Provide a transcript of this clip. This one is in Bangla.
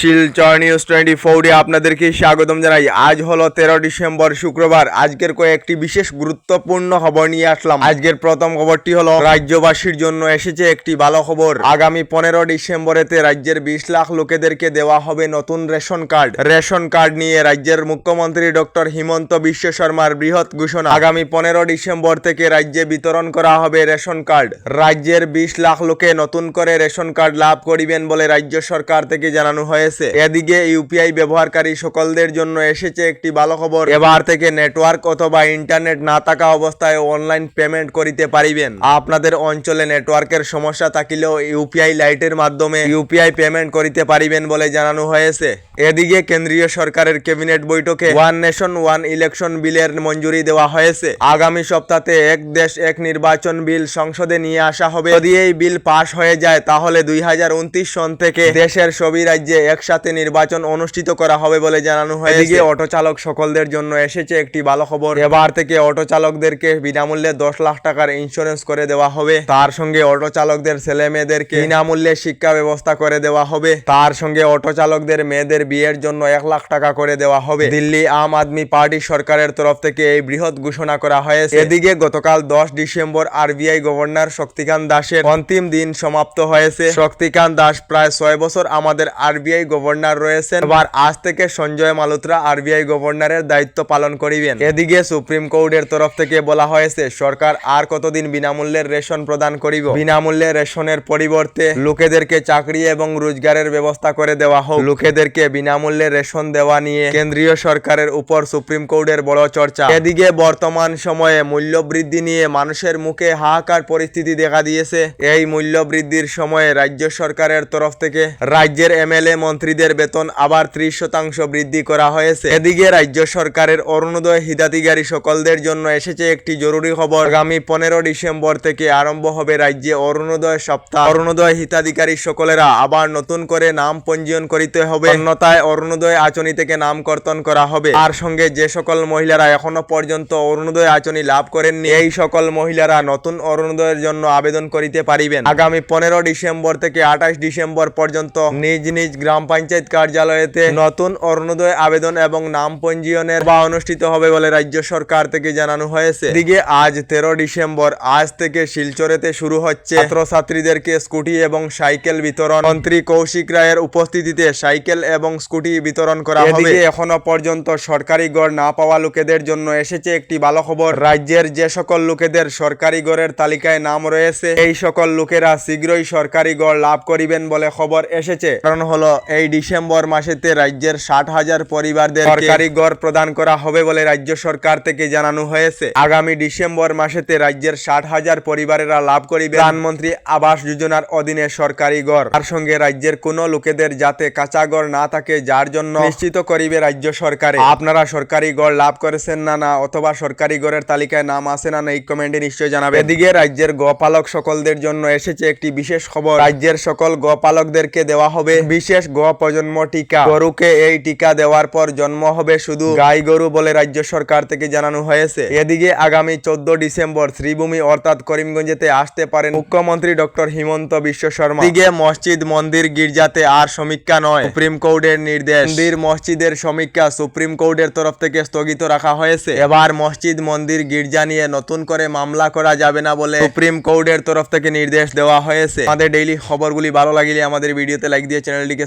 শিলচর নিউজ টোয়েন্টি ফোরে আপনাদেরকে স্বাগতম জানাই। আজ হলো তেরো ডিসেম্বর, শুক্রবার। আজকের কয়েকটি বিশেষ গুরুত্বপূর্ণ খবর নিয়ে আসলাম। আজকের প্রথম খবরটি হলো, রাজ্যবাসীর জন্য এসেছে একটি ভালো খবর। আগামী পনেরো ডিসেম্বরেতে রাজ্যের বিশ লাখ লোকেদেরকে দেওয়া হবে নতুন রেশন কার্ড। রেশন কার্ড নিয়ে রাজ্যের মুখ্যমন্ত্রী ডক্টর হিমন্ত বিশ্ব শর্মার বৃহৎ ঘোষণা। আগামী পনেরো ডিসেম্বর থেকে রাজ্যে বিতরণ করা হবে রেশন কার্ড। রাজ্যের বিশ লাখ লোকে নতুন করে রেশন কার্ড লাভ করিবেন বলে রাজ্য সরকার থেকে জানানো হয়েছে। এদিকে ইউপিআই ব্যবহারকারী সকলদের জন্য এসেছে একটি ভালো খবর। এবার থেকে নেটওয়ার্ক অথবা ইন্টারনেট না থাকা অবস্থায় অনলাইন পেমেন্ট করিতে পারিবেন। আপনাদের অঞ্চলে নেটওয়ার্কের সমস্যা থাকিলেও ইউপিআই লাইটের মাধ্যমে ইউপিআই পেমেন্ট করিতে পারিবেন বলে জানানো হয়েছে। এদিকে কেন্দ্রীয় সরকারের ক্যাবিনেট বৈঠকে ওয়ান নেশন, ওয়ান ইলেকশন বিলের মঞ্জুরি দেওয়া হয়েছে। আগামী সপ্তাহে এক দেশ, এক নির্বাচন বিল সংসদে নিয়ে আসা হবে। যদি এই বিল পাশ হয়ে যায়, তাহলে দুই হাজার উনত্রিশ সন থেকে দেশের সবই রাজ্যে একসাথে নির্বাচন অনুষ্ঠিত করা হবে বলে জানানো হয়েছে। এদিকে অটো চালক সকলদের জন্য এসেছে একটি ভালো খবর। এবার থেকে অটো চালকদেরকে বিনামূল্যে দশ লাখ টাকার ইন্স্যুরেন্স করে দেওয়া হবে। তার সঙ্গে অটো চালকদের ছেলে মেয়েদেরকে বিনামূল্যে শিক্ষা ব্যবস্থা করে দেওয়া হবে। তার সঙ্গে অটো চালকদের মেয়েদের বিয়ের জন্য এক লাখ টাকা করে দেওয়া হবে। দিল্লি আম আদমি পার্টি সরকারের তরফ থেকে এই বৃহৎ ঘোষণা করা হয়েছে। এদিকে গতকাল দশ ডিসেম্বর আরবিআই গভর্নর শক্তিকান্ত দাসের অন্তিম দিন সমাপ্ত হয়েছে। শক্তিকান্ত দাস প্রায় ছয় বছর আমাদের আরবিআই গভর্নর রয়েছেন। এবার আজ থেকে সঞ্জয় মালুত্রা আরবিআই গভর্নরের দায়িত্ব পালন করিবেন। এদিকে সুপ্রিম কোর্টের তরফ থেকে বলা হয়েছে, সরকার আর কতদিন বিনামূল্যের রেশন প্রদান করিব? বিনামূল্যে রেশনের পরিবর্তে লোকেদেরকে চাকরি এবং রোজগারের ব্যবস্থা করে দেওয়া হোক। লোকেদেরকে বিনামূল্যে রেশন দেওয়া নিয়ে কেন্দ্রীয় সরকারের উপর সুপ্রিম কোর্টের বড় চর্চা। এদিকে বর্তমান সময়ে মূল্য বৃদ্ধি নিয়ে মানুষের মুখে হাহাকার পরিস্থিতি দেখা দিয়েছে। এই মূল্য বৃদ্ধির সময়ে রাজ্য সরকারের তরফ থেকে রাজ্যের এমএলএ মন্ত্রীদের বেতন আবার ত্রিশ শতাংশ বৃদ্ধি করা হয়েছে। এদিকে রাজ্য সরকারের অরুণোদয় হিতাধিকারী সকলদের জন্য এসেছে একটি জরুরি খবর। আগামী পনেরো ডিসেম্বর থেকে আরম্ভ হবে রাজ্যে অরুণোদয় সপ্তাহ। অরুণোদয় হিতাধিকারী সকলেরা আবার নতুন করে নাম পঞ্জীয়ন করিতে হবে। অন্যথায় অরুণোদয় আচনি থেকে নাম কর্তন করা হবে। আর সঙ্গে যে সকল মহিলারা এখনও পর্যন্ত অরুণোদয় আচনি লাভ করেননি, এই সকল মহিলারা নতুন অরুণোদয়ের জন্য আবেদন করিতে পারিবেন। আগামী পনেরো ডিসেম্বর থেকে আঠাশ ডিসেম্বর পর্যন্ত নিজ নিজ গ্রাম পঞ্চায়েত কার্যালয়েতে নতুন অরুণোদয় আবেদন এবং নাম পঞ্জীয়নের বা অনুষ্ঠিত হবে বলে রাজ্য সরকার থেকে জানানো হয়েছে। এদিকে আজ তেরো ডিসেম্বর, আজ থেকে শিলচরেতে শুরু হচ্ছে। ছাত্রছাত্রীদেরকে স্কুটি এবং সাইকেল বিতরণ। মন্ত্রী কৌশিক রায়ের উপস্থিতিতে সাইকেল এবং স্কুটি বিতরণ করা হবে। এখনও পর্যন্ত সরকারি গড় না পাওয়া লোকেদের জন্য এসেছে একটি ভালো খবর রাজ্যের যে সকল লোকেদের সরকারি গড়ের তালিকায় নাম রয়েছে, এই সকল লোকেরা শীঘ্রই সরকারি গড় লাভ করিবেন বলে খবর এসেছে। কারণ হলো এই ডিসেম্বর মাসেতে রাজ্যের ষাট হাজার পরিবারদের সরকারি গড় প্রদান করা হবে বলে রাজ্য সরকার থেকে জানানো হয়েছে। আগামী ডিসেম্বর মাসেতে রাজ্যের ষাট হাজার পরিবারেরা লাভ করিবে। প্রধানমন্ত্রী আবাস যোজনার অধীনে সরকারি গড়। তার সঙ্গে রাজ্যের কোনো লোকেদের যাতে কাঁচা গড় না থাকে, যার জন্য নিশ্চিত করিবে রাজ্য সরকারে। আপনারা সরকারি গড় লাভ করেছেন না না, অথবা সরকারি গড়ের তালিকায় নাম আসে না না, এই কমেন্টে নিশ্চয়ই জানাবে এদিকে রাজ্যের গোপালক সকলদের জন্য এসেছে একটি বিশেষ খবর। রাজ্যের সকল গোপালকদেরকে দেওয়া হবে বিশেষ প্রজন্ম টিকা। গরুকে এই টিকা দেওয়ার পর জন্ম হবে শুধু গাই গরু বলে রাজ্য সরকার থেকে জানানো হয়েছে। এদিকে আগামী চোদ্দ ডিসেম্বর শ্রীভূমি অর্থাৎ করিমগঞ্জেতে আসতে পারেন মুখ্যমন্ত্রী ডক্টর হিমন্ত বিশ্ব শর্মা। এদিকে মসজিদ, মন্দির, গির্জাতে আর সমীক্ষা নয়, সুপ্রিম কোর্টের নির্দেশ। মন্দির, মসজিদের সমীক্ষা সুপ্রিম কোর্টের তরফ থেকে স্থগিত রাখা হয়েছে। এবার মসজিদ, মন্দির, গির্জা নিয়ে নতুন করে মামলা করা যাবে না বলে সুপ্রিম কোর্টের তরফ থেকে নির্দেশ দেওয়া হয়েছে। আমাদের ডেইলি খবরগুলি ভালো লাগিলে আমাদের ভিডিওতে লাইক দিয়ে চ্যানেলটিকে